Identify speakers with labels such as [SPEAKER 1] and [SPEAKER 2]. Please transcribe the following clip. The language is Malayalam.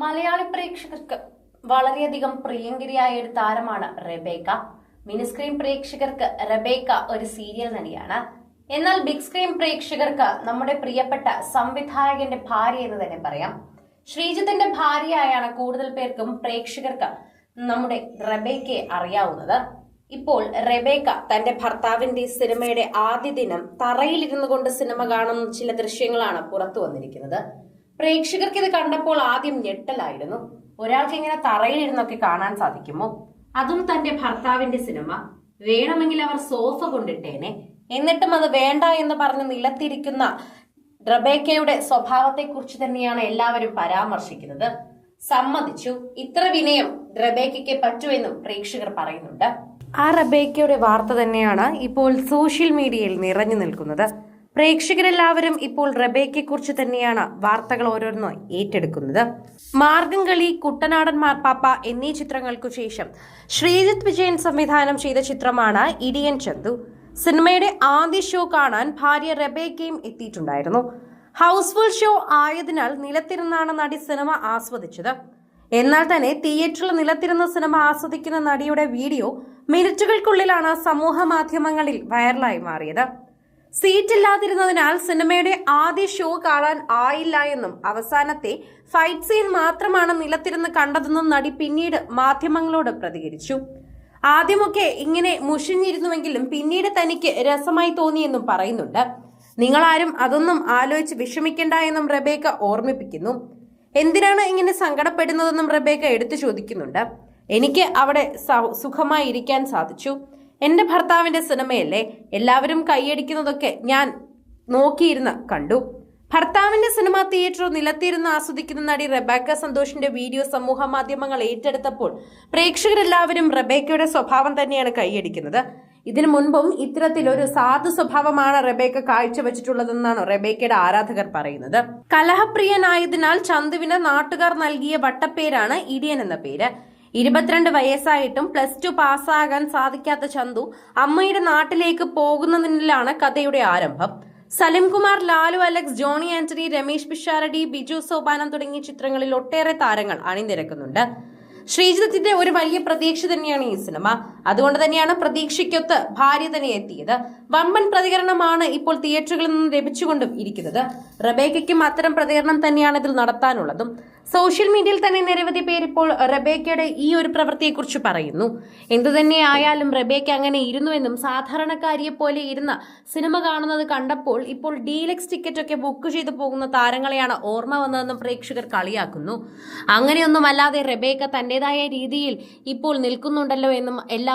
[SPEAKER 1] മലയാളി പ്രേക്ഷകർക്ക് വളരെയധികം പ്രിയങ്കരിയായ ഒരു താരമാണ് റെബേക്ക. മിനി സ്ക്രീൻ പ്രേക്ഷകർക്ക് റെബേക്ക ഒരു സീരിയൽ നടിയാണ്. എന്നാൽ ബിഗ് സ്ക്രീൻ പ്രേക്ഷകർക്ക് നമ്മുടെ പ്രിയപ്പെട്ട സംവിധായകന്റെ ഭാര്യ എന്ന് തന്നെ പറയാം. ശ്രീജിത്തിന്റെ ഭാര്യയായാണ് കൂടുതൽ പേർക്കും പ്രേക്ഷകർക്ക് നമ്മുടെ റബേക്കയെ അറിയാവുന്നത്. ഇപ്പോൾ റെബേക്ക തന്റെ ഭർത്താവിന്റെ സിനിമയുടെ ആദ്യ ദിനം തറയിലിരുന്നു കൊണ്ട് സിനിമ കാണുന്ന ചില ദൃശ്യങ്ങളാണ് പുറത്തു വന്നിരിക്കുന്നത്. പ്രേക്ഷകർക്ക് ഇത് കണ്ടപ്പോൾ ആദ്യം ഞെട്ടലായിരുന്നു. ഒരാൾക്ക് ഇങ്ങനെ തറയിലിരുന്നൊക്കെ കാണാൻ സാധിക്കുമോ? അതും തന്റെ ഭർത്താവിന്റെ സിനിമ. വേണമെങ്കിൽ അവർ സോഫ കൊണ്ടിട്ടേനെ. എന്നിട്ടും അത് വേണ്ട എന്ന് പറഞ്ഞ് നിലത്തിരിക്കുന്ന ഡ്രബേക്കയുടെ സ്വഭാവത്തെക്കുറിച്ച് തന്നെയാണ് എല്ലാവരും പരാമർശിക്കുന്നത്. സമ്മതിച്ചു. ഇത്ര വിനയം ഡ്രബേക്കയ്ക്ക് പറ്റുമെന്നും പ്രേക്ഷകർ പറയുന്നുണ്ട്. ആ റബേക്കയുടെ വാർത്ത തന്നെയാണ് ഇപ്പോൾ സോഷ്യൽ മീഡിയയിൽ നിറഞ്ഞു നിൽക്കുന്നത്. പ്രേക്ഷകരെല്ലാവരും ഇപ്പോൾ റബേക്കെ കുറിച്ച് തന്നെയാണ് വാർത്തകൾ ഓരോന്നോ ഏറ്റെടുക്കുന്നത്. മാർഗംകളി കുട്ടനാടൻ മാർപ്പാപ്പ എന്നീ ചിത്രങ്ങൾക്കു ശേഷം ശ്രീജിത്ത് വിജയൻ സംവിധാനം ചെയ്ത ചിത്രമാണ് ഇടിയൻ ചന്തു. സിനിമയുടെ ആദ്യ ഷോ കാണാൻ ഭാര്യ റബേക്കയും എത്തിയിട്ടുണ്ടായിരുന്നു. ഹൗസ്ഫുൾ ഷോ ആയതിനാൽ നിലത്തിരുന്നാണ് നടി സിനിമ ആസ്വദിച്ചത്. എന്നാൽ തന്നെ തിയേറ്ററിൽ നിലത്തിരുന്ന സിനിമ ആസ്വദിക്കുന്ന നടിയുടെ വീഡിയോ മിനിറ്റുകൾക്കുള്ളിലാണ് സമൂഹ മാധ്യമങ്ങളിൽ വൈറലായി മാറിയത്. സീറ്റ് ഇല്ലാതിരുന്നതിനാൽ സിനിമയുടെ ആദ്യ ഷോ കാണാൻ ആയില്ല എന്നും അവസാനത്തെ ഫൈറ്റ് സീൻ മാത്രമാണ് നിലത്തിരുന്ന് കണ്ടതെന്നും നടി പിന്നീട് മാധ്യമങ്ങളോട് പ്രതികരിച്ചു. ആദ്യമൊക്കെ ഇങ്ങനെ മുഷിഞ്ഞിരുന്നുവെങ്കിലും പിന്നീട് തനിക്ക് രസമായി തോന്നിയെന്നും പറയുന്നുണ്ട്. നിങ്ങളാരും അതൊന്നും ആലോചിച്ച് വിഷമിക്കേണ്ട എന്നും റബേക്ക ഓർമ്മിപ്പിക്കുന്നു. എന്തിനാണ് ഇങ്ങനെ സങ്കടപ്പെടുന്നതെന്നും റബേക്ക എടുത്തു ചോദിക്കുന്നുണ്ട്. എനിക്ക് അവിടെ സുഖമായി ഇരിക്കാൻ സാധിച്ചു. എന്റെ ഭർത്താവിന്റെ സിനിമയല്ലേ എല്ലാവരും കൈയടിക്കുന്നതൊക്കെ ഞാൻ നോക്കിയിരുന്ന് കണ്ടു. ഭർത്താവിന്റെ സിനിമ തിയേറ്റർ നിലത്തിരുന്ന് ആസ്വദിക്കുന്ന നടി റെബേക്ക സന്തോഷിന്റെ വീഡിയോ സമൂഹ മാധ്യമങ്ങൾ ഏറ്റെടുത്തപ്പോൾ പ്രേക്ഷകരെല്ലാവരും റെബേക്കയുടെ സ്വഭാവം തന്നെയാണ് കൈയടിക്കുന്നത്. ഇതിനു മുൻപും ഇത്തരത്തിലൊരു സാധു സ്വഭാവമാണ് റെബേക്ക കാഴ്ചവെച്ചിട്ടുള്ളതെന്നാണ് റെബേക്കയുടെ ആരാധകർ പറയുന്നത്. കലഹപ്രിയനായതിനാൽ ചന്തുവിന് നാട്ടുകാർ നൽകിയ വട്ടപ്പേരാണ് ഇടിയൻ എന്ന പേര്. ഇരുപത്തിരണ്ട് വയസ്സായിട്ടും പ്ലസ് ടു പാസ്സാകാൻ സാധിക്കാത്ത ചന്തു അമ്മയുടെ നാട്ടിലേക്ക് പോകുന്നതിലാണ് കഥയുടെ ആരംഭം. Salimkumar Lalu Alex Johnny Antony Ramesh Pisharody Biju Sopanam തുടങ്ങിയ ചിത്രങ്ങളിൽ ഒട്ടേറെ താരങ്ങൾ അണിനിരക്കുന്നുണ്ട്. ശ്രീജിത്തിന്റെ ഒരു വലിയ പ്രതീക്ഷ തന്നെയാണ് ഈ സിനിമ. അതുകൊണ്ട് തന്നെയാണ് പ്രതീക്ഷയ്ക്കൊത്ത് ഭാര്യ തന്നെ എത്തിയത്. വമ്പൻ പ്രതികരണമാണ് ഇപ്പോൾ തിയേറ്ററുകളിൽ നിന്ന് ലഭിച്ചുകൊണ്ടും ഇരിക്കുന്നത്. റബേക്കയ്ക്കും അത്തരം പ്രതികരണം തന്നെയാണ് ഇതിൽ നടത്താനുള്ളതും. സോഷ്യൽ മീഡിയയിൽ തന്നെ നിരവധി പേർ ഇപ്പോൾ റബേക്കയുടെ ഈ ഒരു പ്രവൃത്തിയെക്കുറിച്ച് പറയുന്നു. എന്തു തന്നെ ആയാലും റബേക്ക അങ്ങനെ ഇരുന്നുവെന്നും സാധാരണക്കാരിയെ പോലെ ഇരുന്ന സിനിമ കാണുന്നത് കണ്ടപ്പോൾ ഇപ്പോൾ ഡീലക്സ് ടിക്കറ്റ് ഒക്കെ ബുക്ക് ചെയ്തു പോകുന്ന താരങ്ങളെയാണ് ഓർമ്മ വന്നതെന്നും പ്രേക്ഷകർ കളിയാക്കുന്നു. അങ്ങനെയൊന്നും അല്ലാതെ റബേക്ക തന്റേതായ രീതിയിൽ ഇപ്പോൾ നിൽക്കുന്നുണ്ടല്ലോ എന്നും